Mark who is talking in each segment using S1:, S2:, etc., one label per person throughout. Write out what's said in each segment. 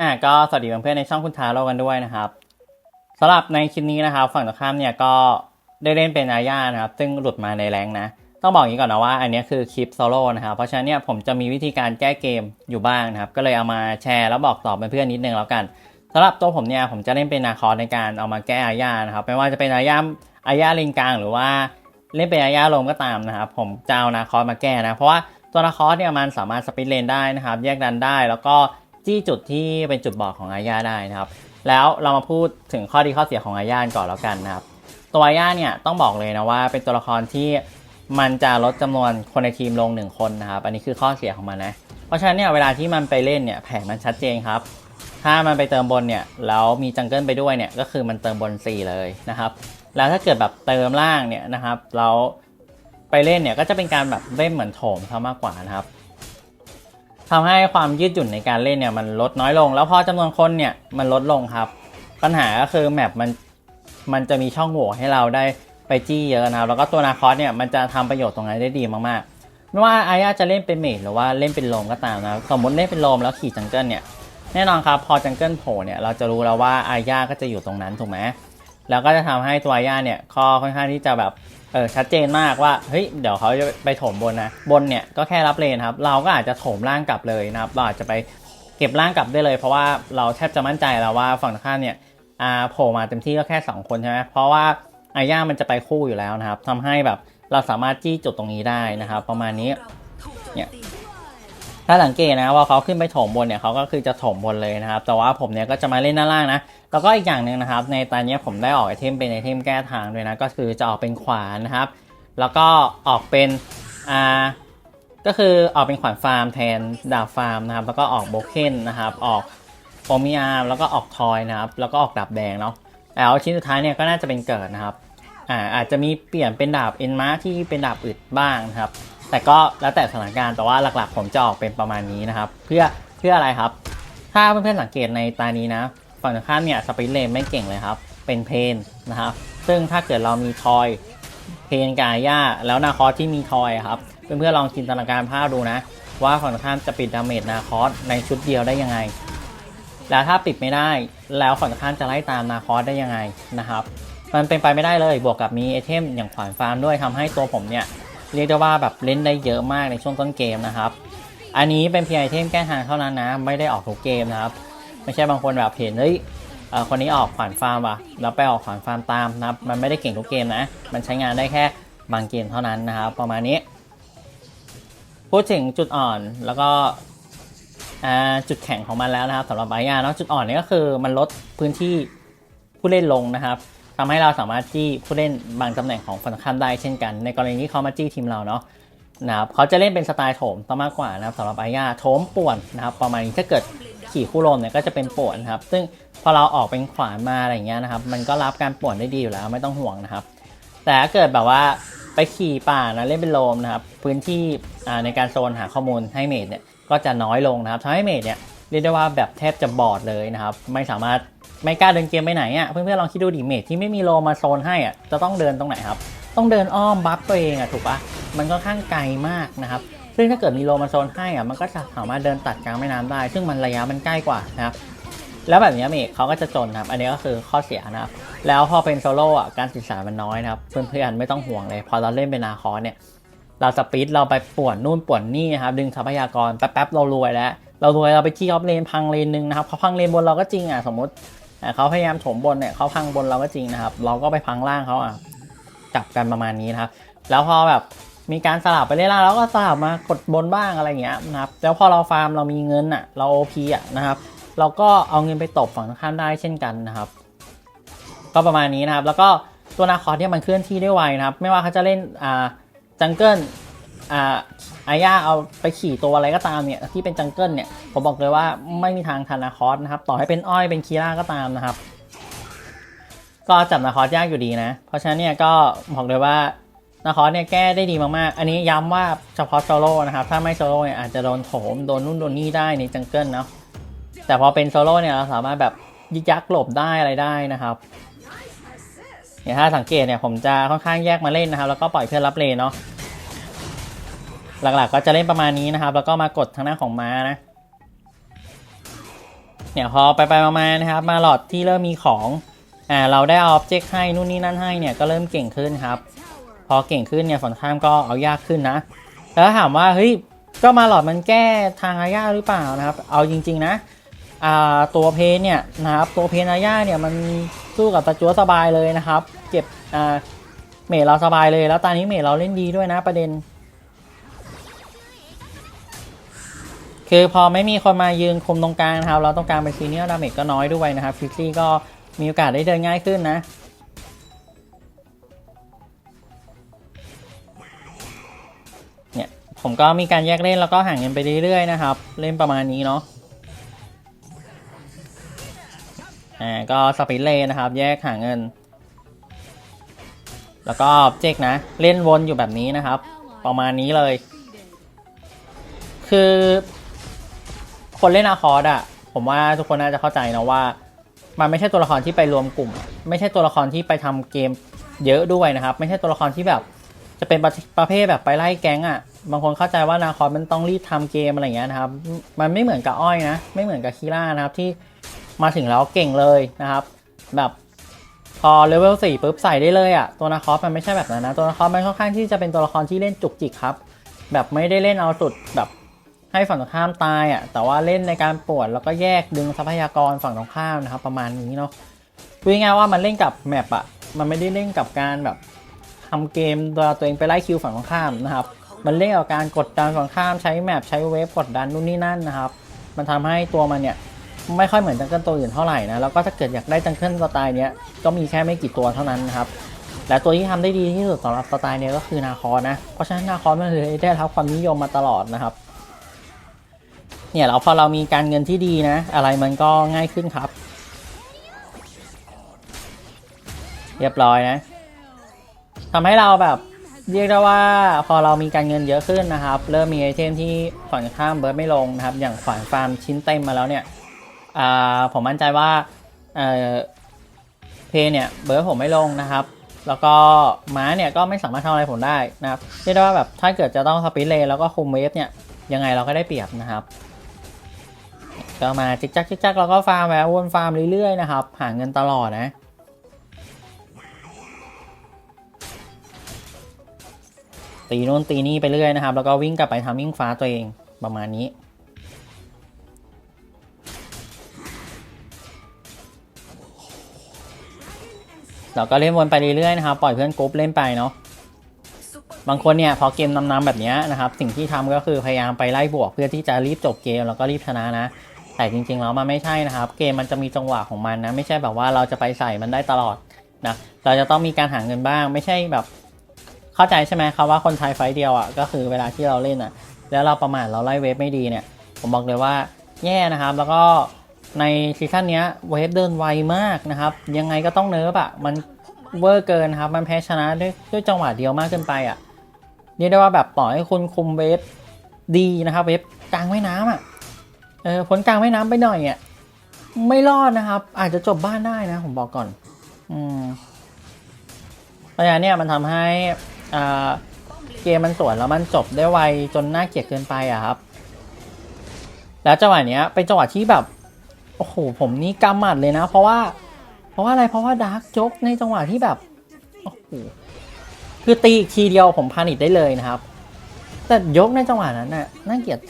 S1: อะก็สวัสดีเพื่อนๆในช่องคุณทาโร่กันด้วยนะครับสำหรับในคลิปนี้นะครับฝั่งตรงข้ามเนี่ยก็ได้เล่นเป็นอาญานะครับ ซึ่งหลุดมาในแรงนะ ต้องบอกอย่างนี้ก่อนนะว่า อันนี้คือคลิปโซโล่นะครับเพราะฉะนั้นเนี่ยผมจะมีวิธีการแก้เกมอยู่บ้างนะครับ ก็เลยเอามาแชร์แล้วบอกต่อเพื่อนๆนิดนึงแล้วกันสำหรับตัวผมเนี่ยผมจะเล่นเป็นนาคอสในการเอามาแก้อาญานะครับไม่ว่าจะเป็นอาญาอาญาเลนกลาง หรือว่าเล่นเป็นอาญาลมก็ตามนะครับผมจะเอานาคอสมาแก้นะเพราะว่าตัวนาคอสเนี่ยมันสามารถสปินเลนได้นะครับ แยกดันได้แล้วก็ จี้จุดที่เป็นจุดบอดของอาญาได้นะครับ แล้วเรามาพูดถึงข้อดีข้อเสียของอาญาก่อนแล้วกันนะครับ ตัวอาญาเนี่ยต้องบอกเลยนะว่าเป็นตัวละครที่มันจะลดจำนวนคนในทีมลง 1 คนนะครับ อันนี้คือข้อเสียของมันนะ เพราะฉะนั้นเนี่ยเวลาที่มันไปเล่นเนี่ยแผนมันชัดเจนครับ ถ้ามันไปเติมบนเนี่ยแล้วมีจังเกิลไปด้วยเนี่ยก็คือมันเติมบน 4 เลยนะครับ แล้วถ้าเกิดแบบเติมล่างเนี่ยนะครับแล้วไปเล่นเนี่ยก็จะเป็นการแบบเล่นเหมือนโถมเขามากกว่านะครับ ทำให้ความยืดหยุ่นในการเล่นเนี่ยมันลดน้อยลง แล้วพอจำนวนคนเนี่ยมันลดลงครับ ปัญหาก็คือแมปมันมันจะมีช่องโหว่ให้เราได้ไปจี้เยอะนะครับแล้วก็ตัวนาคอสเนี่ยมันจะทำประโยชน์ตรงนั้นได้ดีมากๆ ไม่ว่าอายาจะเล่นเป็นเมจหรือว่าเล่นเป็นโลมก็ตามนะสมมติเล่นเป็นโลมแล้วขี่จังเกิลเนี่ยแน่นอนครับพอจังเกิลโผล่เนี่ยเราจะรู้แล้วว่าอายาก็จะอยู่ตรงนั้นถูกไหม แล้วก็จะทำให้ตัวอายาเนี่ยข้อค่อนข้างที่จะแบบเออชัดเจนมากว่าเฮ้ยเดี๋ยวเขาจะไปโถมบนนะบนเนี่ยก็แค่รับเลนครับ เราก็อาจจะโถมล่างกลับเลยนะครับเราอาจจะไปเก็บล่างกลับได้เลย เพราะว่าเราแทบจะมั่นใจแล้วว่าฝั่งข้ามเนี่ยอ่าโผล่มาเต็มที่ก็แค่ 2 คนใช่ไหมเพราะว่าอาย่ามันจะไปคู่อยู่แล้วนะครับทำให้แบบเราสามารถจี้จุดตรงนี้ได้นะครับ ประมาณนี้เนี่ย ถ้าสังเกตนะว่าเขาขึ้นไปถมบนเนี่ยเขาก็คือจะถมบนเลยนะครับ แต่ว่าผมเนี่ยก็จะมาเล่นด้านล่างนะ แล้วก็อีกอย่างหนึ่งนะครับ ในตอนนี้ผมได้ออกไอเทมเป็นไอเทมแก้ทางด้วยนะ ก็คือจะออกเป็นขวานนะครับ แล้วก็ออกเป็นอ่าก็คือออกเป็นขวานฟาร์มแทนดาบฟาร์มนะครับ แล้วก็ออกโบเคนนะครับ ออกโอมิอาร์แล้วก็ออกทอยนะครับ แล้วก็ออกดาบแดงเนาะ แล้วชิ้นสุดท้ายเนี่ยก็น่าจะเป็นเกิดนะครับ อ่าอาจจะมีเปลี่ยนเป็นดาบเอ็นมาที่เป็นดาบอึดบ้างนะครับ แต่ก็แล้วแต่สถานการณ์แต่ว่าหลักๆ ผมจะออกเป็นประมาณนี้นะครับ เพื่อเพื่ออะไรครับ ถ้าเพื่อนๆสังเกตในตานี้นะ ฝั่งตรงข้ามเนี่ยสปินเลนไม่เก่งเลยครับ เป็นเพนนะครับ ซึ่งถ้าเกิดเรามีทอยเพนกายาแล้วนาคอสที่มีทอยครับเพื่อนๆลองจินตนาการภาพดูนะ ว่าฝั่งตรงข้ามจะปิดดาเมจนาคอสในชุดเดียวได้ยังไง แล้วถ้าปิดไม่ได้ แล้วฝั่งตรงข้ามจะไล่ตามนาคอสได้ยังไงนะครับมันเป็นไปไม่ได้เลยบวกกับมีไอเทมอย่างขวานฟาร์มด้วยทำให้ตัวผมเนี่ย เรียกได้ว่าแบบเล่นได้เยอะมากในช่วงต้นเกมนะครับ อันนี้เป็นเพียงไอเทมแก้ทางเท่านั้นนะ ไม่ได้ออกทุกเกมนะครับ ไม่ใช่บางคนแบบเห็นเฮ้ยคนนี้ออกขวานฟาร์มว่ะแล้วไปออกขวานฟาร์มตามนะครับ มันไม่ได้เก่งทุกเกมนะ มันใช้งานได้แค่บางเกมเท่านั้นนะครับ ประมาณนี้ พูดถึงจุดอ่อนแล้วก็จุดแข็งของมันแล้วนะครับสำหรับไบยาเนาะจุดอ่อนนี่ก็คือมันลดพื้นที่ผู้เล่นลงนะครับ ทำให้เราสามารถจี้ผู้เล่นบางตำแหน่งของฝั่งข้ามได้เช่นกัน ในกรณีที่เขามาจี้ทีมเราเนาะนะครับเขาจะเล่นเป็นสไตล์โถมต้อมากกว่านะครับสำหรับอาญาโถมป่วนนะครับประมาณนี้ถ้าเกิดขี่คู่ลมเนี่ยก็จะเป็นป่วนนะครับ ซึ่งพอเราออกเป็นขวานมาอะไรเงี้ยนะครับ มันก็รับการป่วนได้ดีอยู่แล้วไม่ต้องห่วงนะครับ แต่ถ้าเกิดแบบว่าไปขี่ป่านะเล่นเป็นโลมนะครับ พื้นที่ในการโซนหาข้อมูลให้เมดเนี่ยก็จะน้อยลงนะครับทำให้เมดเนี่ยเรียกได้ว่าแบบแทบจะบอดเลยนะครับ ไม่สามารถ ไม่กล้าเดินเกมไปไหนอะเพื่อนๆลองคิดดูดิเมทที่ไม่มีโลมาโซนให้อะจะต้องเดินตรงไหนครับ ต้องเดินอ้อมบัฟตัวเองอะถูกปะมันก็ข้างไกลมากนะครับซึ่งถ้าเกิดมีโลมาโซนให้อะมันก็จะสามารถเดินตัดกลางแม่น้ำได้ ซึ่งมันระยะมันใกล้กว่านะครับแล้วแบบนี้เมทเขาก็จะจนครับ อันนี้ก็คือข้อเสียนะครับ แล้วพอเป็นโซโล่อะการสื่อสารมันน้อยนะครับ เพื่อนๆไม่ต้องห่วงเลย พอเราเล่นเป็นนาคอเนี่ย เราสปีดเราไปป่วนนู่นป่วนนี่นะครับ ดึงทรัพยากรแป๊บๆเรารวยแล้วเรารวยเราไปจี้ออฟเลนพังเลนหนึ่งนะครับเขาพังเลนบนเราก็จริงอะสมมติเขาพยายามโถมบนเนี่ยเขาพังบนเราก็จริงนะครับ เราก็ไปพังล่างเขาอะจับกันประมาณนี้นะครับ แล้วพอแบบมีการสลับไปเรื่อยๆแล้วก็สลับมากดบนบ้างอะไรเงี้ยนะครับ แล้วพอเราฟาร์มเรามีเงินอะเราโอพีอะนะครับ เราก็เอาเงินไปตบฝั่งตรงข้ามได้เช่นกันนะครับ ก็ประมาณนี้นะครับ แล้วก็ตัวนาคอสเนี่ยมันเคลื่อนที่ได้ไวนะครับ ไม่ว่าเขาจะเล่นอ่าจังเกิลอ่า อาญาเอาไปขี่ตัวอะไรก็ตามเนี่ยที่เป็นจังเกิลเนี่ยผมบอกเลยว่าไม่มีทางทันนาคอสนะครับ ต่อให้เป็นอ้อยเป็นคีร่าก็ตามนะครับ ก็จับนาคอสยากอยู่ดีนะ เพราะฉะนั้นเนี่ยก็บอกเลยว่านาคอสเนี่ยแก้ได้ดีมากๆ อันนี้ย้ำว่าเฉพาะโซโล่นะครับ ถ้าไม่โซโล่เนี่ยอาจจะโดนโถมโดนนู่นโดนนี่ได้ในจังเกิลเนาะแต่พอเป็นโซโล่เนี่ยเราสามารถแบบยิกยักหลบได้อะไรได้นะครับเนี่ยถ้าสังเกตเนี่ยผมจะค่อนข้างแยกมาเล่นนะครับ แล้วก็ปล่อยเพื่อนรับเลนเนาะ หลักๆก็จะเล่นประมาณนี้นะครับ แล้วก็มากดทางหน้าของม้านะเนี่ยพอไปไปๆมาๆนะครับ มาหลอดที่เริ่มมีของอ่าเราได้ออบเจกต์ให้นู่นนี่นั่นให้เนี่ยก็เริ่มเก่งขึ้นครับ พอเก่งขึ้นเนี่ยฝั่งข้ามก็เอายากขึ้นนะ แล้วถามว่าเฮ้ยก็มาหลอดมันแก้ทางอาญาหรือเปล่านะครับ เอาจริง ๆนะอ่าตัวเพนเนี่ยนะครับตัวเพนอาญาเนี่ยมันสู้กับตะจัวสบายเลยนะครับ เก็บอ่าเมจเราสบายเลย แล้วตอนนี้เมจเราเล่นดีด้วยนะประเด็น คือพอไม่มีคนมายืนคุมตรงกลางนะครับ เราต้องการไปซีเนียลดาเมจก็น้อยด้วยนะครับฟิกซี่ก็มีโอกาสได้เดินง่ายขึ้นนะเนี่ยผมก็มีการแยกเล่นแล้วก็ห่างเงินไปเรื่อยๆนะครับ เล่นประมาณนี้เนาะอ่าก็สปิเลนนะครับ แยกห่างเงิน แล้วก็เจกนะ เล่นวนอยู่แบบนี้นะครับ ประมาณนี้เลย คือ คนเล่นอาคอร์ดอะผมว่าทุกคนน่าจะเข้าใจนะว่า มันไม่ใช่ตัวละครที่ไปรวมกลุ่ม ไม่ใช่ตัวละครที่ไปทำเกมเยอะด้วยนะครับ ไม่ใช่ตัวละครที่แบบ จะเป็นประประเภทแบบไปไล่แก๊งอะบางคนเข้าใจว่านาคอร์มันต้องรีบทำเกมอะไรเงี้ยนะครับ มันไม่เหมือนกับอ้อยนะ ไม่เหมือนกับคีร่านะครับที่มาถึงแล้วเก่งเลยนะครับ แบบพอเลเวลสี่ปุ๊บใส่ได้เลยอะตัวนาคอร์มันไม่ใช่แบบนั้นนะตัวนาคอร์มันค่อนข้างที่จะเป็นตัวละครที่เล่นจุกจิกครับ แบบไม่ได้เล่นเอาสุดแบบ ให้ฝั่งตรงข้ามตายอะแต่ว่าเล่นในการปวดแล้วก็แยกดึงทรัพยากรฝั่งตรงข้ามนะครับ ประมาณนี้เนาะพูดง่ายว่ามันเล่นกับแมปอะมันไม่ได้เล่นกับการแบบทำเกมตัวตัวเองไปไล่คิวฝั่งตรงข้ามนะครับมันเล่นกับการกดดันฝั่งข้ามใช้แมปใช้เวฟกดดันนู่นนี่นั่นนะครับ มันทำให้ตัวมันเนี่ยไม่ค่อยเหมือนจังเกิลตัวอื่นเท่าไหร่นะแล้วก็ถ้าเกิดอยากได้จังเกิลสไตล์เนี้ยก็มีแค่ไม่กี่ตัวเท่านั้นนะครับและตัวที่ทำได้ดีที่สุดสำหรับสไตล์เนี้ยก็คือนาคอนะเพราะฉะนั้นนาคอมันเลยได้รับความนิยมมาตลอดนะครับ เนี่ยแล้วพอเรามีการเงินที่ดีนะ อะไรมันก็ง่ายขึ้นครับ เรียบร้อยนะทำให้เราแบบเรียกได้ว่าพอเรามีการเงินเยอะขึ้นนะครับ เริ่มมีไอเทมที่ฝั่งข้ามเบิร์ดไม่ลงนะครับ อย่างขวานฟาร์มชิ้นเต็มมาแล้วเนี่ยอ่าผมมั่นใจว่าเออเพเนี่ยเบิร์ดผมไม่ลงนะครับ แล้วก็ม้าเนี่ยก็ไม่สามารถทำอะไรผมได้นะครับเรียกได้ว่าแบบถ้าเกิดจะต้องสปินเลแล้วก็คุมเวฟเนี่ยยังไงเราก็ได้เปรียบนะครับ ก็มาจิกจักจิกจักแล้วก็ฟาร์มแวะวนฟาร์มเรื่อยๆนะครับ หาเงินตลอดนะตีโน่นตีนี่ไปเรื่อยนะครับ แล้วก็วิ่งกลับไปทำวิ่งฟ้าตัวเองประมาณนี้ เราก็เล่นวนไปเรื่อยๆนะครับ ปล่อยเพื่อนกรุ๊ปเล่นไปเนาะบางคนเนี่ยพอเกมนำๆแบบเนี้ยนะครับ สิ่งที่ทำก็คือพยายามไปไล่บวกเพื่อที่จะรีบจบเกมแล้วก็รีบชนะนะ แต่จริงๆแล้วมันไม่ใช่นะครับ เกมมันจะมีจังหวะของมันนะ ไม่ใช่แบบว่าเราจะไปใส่มันได้ตลอดนะเราจะต้องมีการหาเงินบ้าง ไม่ใช่แบบ เข้าใจใช่ไหมครับว่าคนไทยไฟเดียวอะก็คือเวลาที่เราเล่นอะ แล้วเราประมาทเราไล่เวฟไม่ดีเนี่ย ผมบอกเลยว่าแย่นะครับ แล้วก็ในซีซั่นนี้เวฟเดินไวมากนะครับ ยังไงก็ต้องเนิร์ฟอะมันเวอร์เกินครับ มันแพ้ชนะด้วยด้วยจังหวะเดียวมากเกินไปอะเรียกได้ว่าแบบต่อให้คุณคุมเวฟดีนะครับ เวฟกลางแม่น้ำอะ เออพ้นกลางแม่น้ำไปหน่อยอะไม่รอดนะครับ อาจจะจบบ้านได้นะ ผมบอกก่อน อืมเพราะฉะนั้นเนี่ยมันทำให้อ่าเกมมันสวนแล้วมันจบได้ไวจนน่าเกลียดเกินไปอะครับ แล้วจังหวะเนี้ยเป็นจังหวะที่แบบโอ้โหผมนี่กำหมัดเลยนะ เพราะว่า เพราะว่าอะไรเพราะว่าดาร์กจกในจังหวะที่แบบโอ้โหคือตีอีกทีเดียวผมพานิดได้เลยนะครับ แต่ยกในจังหวะนั้นน่ะน่าเกลียด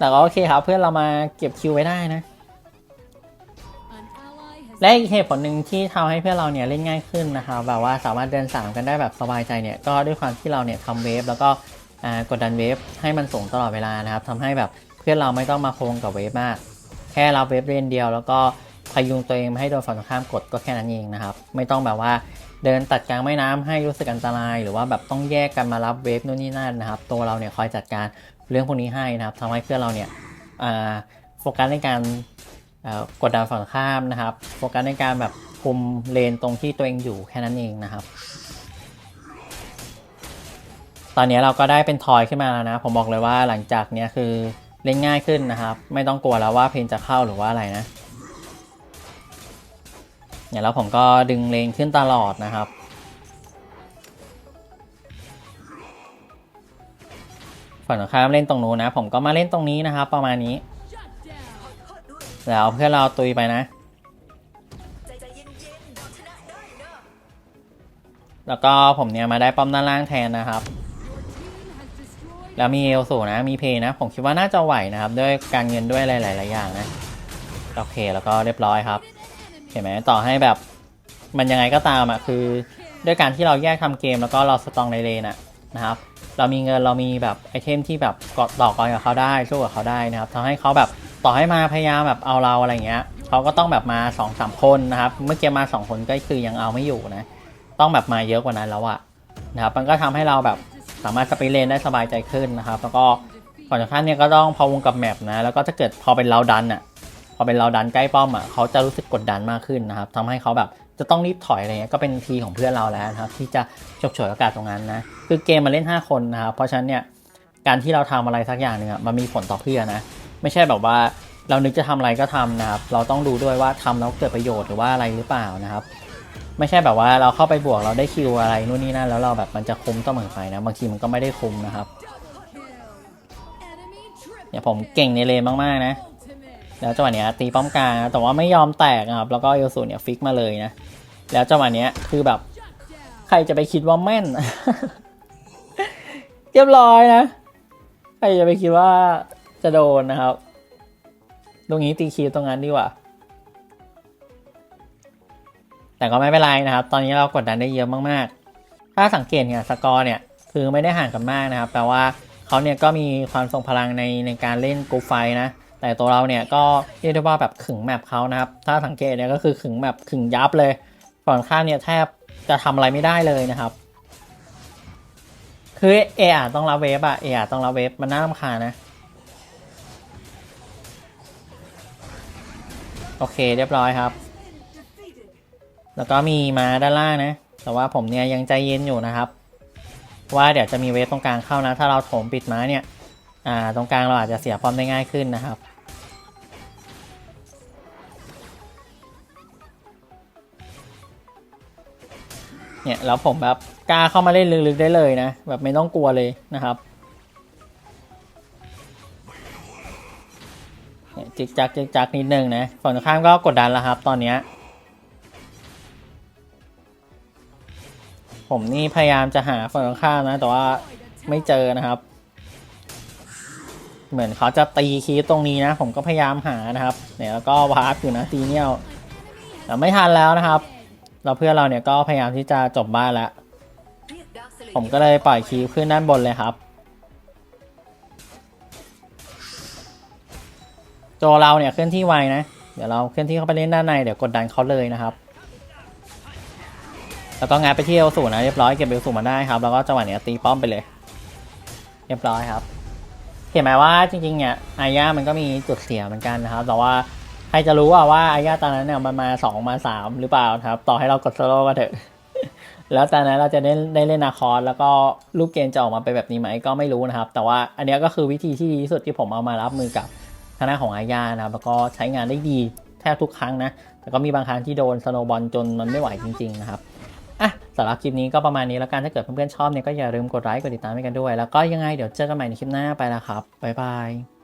S1: แต่ก็โอเคครับเพื่อนเรามาเก็บคิวไว้ได้นะ และอีกเหตุผลหนึ่งที่ทำให้เพื่อนเราเนี่ยเล่นง่ายขึ้นนะครับแบบว่าสามารถเดินสามกันได้แบบสบายใจเนี่ยก็ด้วยความที่เราเนี่ยทำเวฟแล้วก็กดดันเวฟให้มันสูงตลอดเวลานะครับทำให้แบบเพื่อนเราไม่ต้องมาโคงกับเวฟมาก แค่รับเวฟเล่นเดียว แล้วก็พยุงตัวเองไม่ให้โดนฝั่งตรงข้ามกดก็แค่นั้นเองนะครับ ไม่ต้องแบบว่า เดินตัดกลางแม่น้ำให้รู้สึกอันตราย หรือว่าแบบต้องแยกกันมารับเวฟนู่นนี่นั่นนะครับ ตัวเราเนี่ยคอยจัดการเรื่องพวกนี้ให้นะครับทำให้เพื่อนเราเนี่ยโฟกัสในการกดดันฝั่งข้ามนะครับ โฟกัสในการแบบคุมเลนตรงที่ตัวเองอยู่แค่นั้นเองนะครับ ตอนนี้เราก็ได้เป็นทอยขึ้นมาแล้วนะ ผมบอกเลยว่าหลังจากเนี้ยคือเล่นง่ายขึ้นนะครับ ไม่ต้องกลัวแล้วว่าเพนจะเข้าหรือว่าอะไรนะ เนี่ยแล้วผมก็ดึงเลนขึ้นตลอดนะครับ ฝั่งตรงข้ามเล่นตรงนู้นนะ ผมก็มาเล่นตรงนี้นะครับ ประมาณนี้ แล้วเพื่อนเราตุยไปนะ แล้วก็ผมเนี่ยมาได้ป้อมด้านล่างแทนนะครับแล้วมีเอลสูนะ มีเพย์นะ ผมคิดว่าน่าจะไหวนะครับ ด้วยการเงินด้วยหลาย ๆ อย่างนะ โอเค แล้วก็เรียบร้อยครับ เห็นไหมต่อให้แบบมันยังไงก็ตามอะคือ ด้วยการที่เราแยกทำเกมแล้วก็เราสตองในเลนอะนะครับ เรามีเงินเรามีแบบไอเทมที่แบบกดต่อกรกับเขาได้สู้กับเขาได้นะครับทำให้เขาแบบต่อให้มาพยายามแบบเอาเราอะไรเงี้ยเขาก็ต้องแบบมา2อสามคนนะครับ เมื่อกี้มา 2 คนก็คือยังเอาไม่อยู่นะ ต้องแบบมาเยอะกว่านั้นแล้วอะนะครับ มันก็ทำให้เราแบบสามารถสไปเลนได้สบายใจขึ้นนะครับ แล้วก็ก่อนจากนั้นเนี่ยก็ต้องพอวงกับแมปนะ แล้วก็ถ้าเกิดพอเป็นเราดันอะ อเป็นเราดันใกล้ป้อมอะเขาจะรู้สึกกดดันมากขึ้นนะครับทำให้เขาแบบจะต้องรีบถอยอะไรเงี้ยก็เป็นทีของเพื่อนเราแล้วนะครับที่จะฉกฉวยโอกาสตรงนั้นนะคือเกมมันเล่น 5 คนนะครับเพราะฉะนั้นเนี่ยการที่เราทำอะไรสักอย่างหนึ่งมันมีผลต่อเพื่อนนะไม่ใช่แบบว่าเรานึกจะทำอะไรก็ทำนะครับเราต้องดูด้วยว่าทำแล้วเกิดประโยชน์หรือว่าอะไรหรือเปล่านะครับ ไม่ใช่แบบว่าเราเข้าไปบวกเราได้คิวอะไรนู่นนี่นั่นแล้วเราแบบมันจะคุ้มเสมอไปนะบางทีมันก็ไม่ได้คุ้มนะครับเนี่ยผมเก่งในเลนมากๆนะ แล้วจังหวะเนี้ยตีป้อมกลางนะแต่ว่าไม่ยอมแตกนะครับแล้วก็เอลสูเนี่ยฟิกมาเลยนะแล้วจังหวะเนี้ยคือแบบ ใครจะไปคิดว่าแม่น เรียบร้อยนะ ใครจะไปคิดว่าจะโดนนะครับ ตรงนี้ตีคีตรงนั้นดีกว่า แต่ก็ไม่เป็นไรนะครับ ตอนนี้เรากดดันได้เยอะมากๆ ถ้าสังเกตเนี่ยสกอร์เนี่ยคือไม่ได้ห่างกันมากนะครับแปลว่าเขาเนี่ยก็มีความทรงพลังในในการเล่นกรุ๊ปไฟนะ แต่ตัวเราเนี่ยก็เรียกได้ว่าแบบขึงแมปเขานะครับ ถ้าสังเกตเนี่ยก็คือขึงแมปขึงยับเลยฝั่งข้ามเนี่ยแทบจะทำอะไรไม่ได้เลยนะครับ คือเออาต้องรับเวฟอะเออาต้องรับเวฟมันน่ารำคาญนะ โอเคเรียบร้อยครับ แล้วก็มีมาด้านล่างนะ แต่ว่าผมเนี่ยยังใจเย็นอยู่นะครับ ว่าเดี๋ยวจะมีเวฟตรงกลางเข้านะ ถ้าเราโถมปิดม้าเนี่ย อ่าตรงกลางเราอาจจะเสียป้อมได้ง่ายขึ้นนะครับ เนี่ยแล้วผมแบบกล้าเข้ามาเล่นลึกๆได้เลยนะ แบบไม่ต้องกลัวเลยนะครับเนี่ยจิกจักจิกจักนิดนึงนะฝั่งตรงข้ามก็กดดันแล้วครับ ตอนเนี้ยผมนี่พยายามจะหาฝั่งตรงข้ามนะ แต่ว่าไม่เจอนะครับ เหมือนเขาจะตีคีตรงนี้นะ ผมก็พยายามหานะครับ เนี่ยแล้วก็วาร์ปอยู่นะตีเนี่ยแต่ไม่ทันแล้วนะครับ เราเพื่อนเราเนี่ยก็พยายามที่จะจบบ้านแล้ว ผมก็เลยปล่อยคีขึ้นด้านบนเลยครับ โจเราเนี่ยเคลื่อนที่ไวนะ เดี๋ยวเราเคลื่อนที่เข้าไปเล่นด้านในเดี๋ยวกดดันเขาเลยนะครับ แล้วก็งานไปที่เอลสูนะเรียบร้อยเก็บเอลสูมาได้ครับ แล้วก็จังหวะเนี้ยตีป้อมไปเลย เรียบร้อยครับ เห็นไหมว่าจริงๆเนี่ยอาญามันก็มีจุดเสียเหมือนกันนะครับ แต่ว่าใครจะรู้ว่าว่าอาญาตอนนั้นเนี่ยมันมาสองมาสามหรือเปล่าครับ ต่อให้เรากดโซโล่ก็เถอะ แล้วตอนนั้นเราจะได้ได้เล่นนาคอสแล้วก็ลูกเกมจะออกมาเป็นแบบนี้ไหมก็ไม่รู้นะครับ แต่ว่าอันนี้ก็คือวิธีที่ดีที่สุดที่ผมเอามารับมือกับคณะของอาญานะครับ แล้วก็ใช้งานได้ดีแทบทุกครั้งนะ แต่ก็มีบางครั้งที่โดนสโนบอลจนมันไม่ไหวจริง ๆนะครับ อะสำหรับคลิปนี้ก็ประมาณนี้แล้วกันถ้าเกิดเพื่อนๆชอบเนี่ยก็อย่าลืมกดไลค์กดติดตามให้กันด้วย แล้วก็ยังไงเดี๋ยวเจอกันใหม่ในคลิปหน้าไปแล้วครับบ๊ายบาย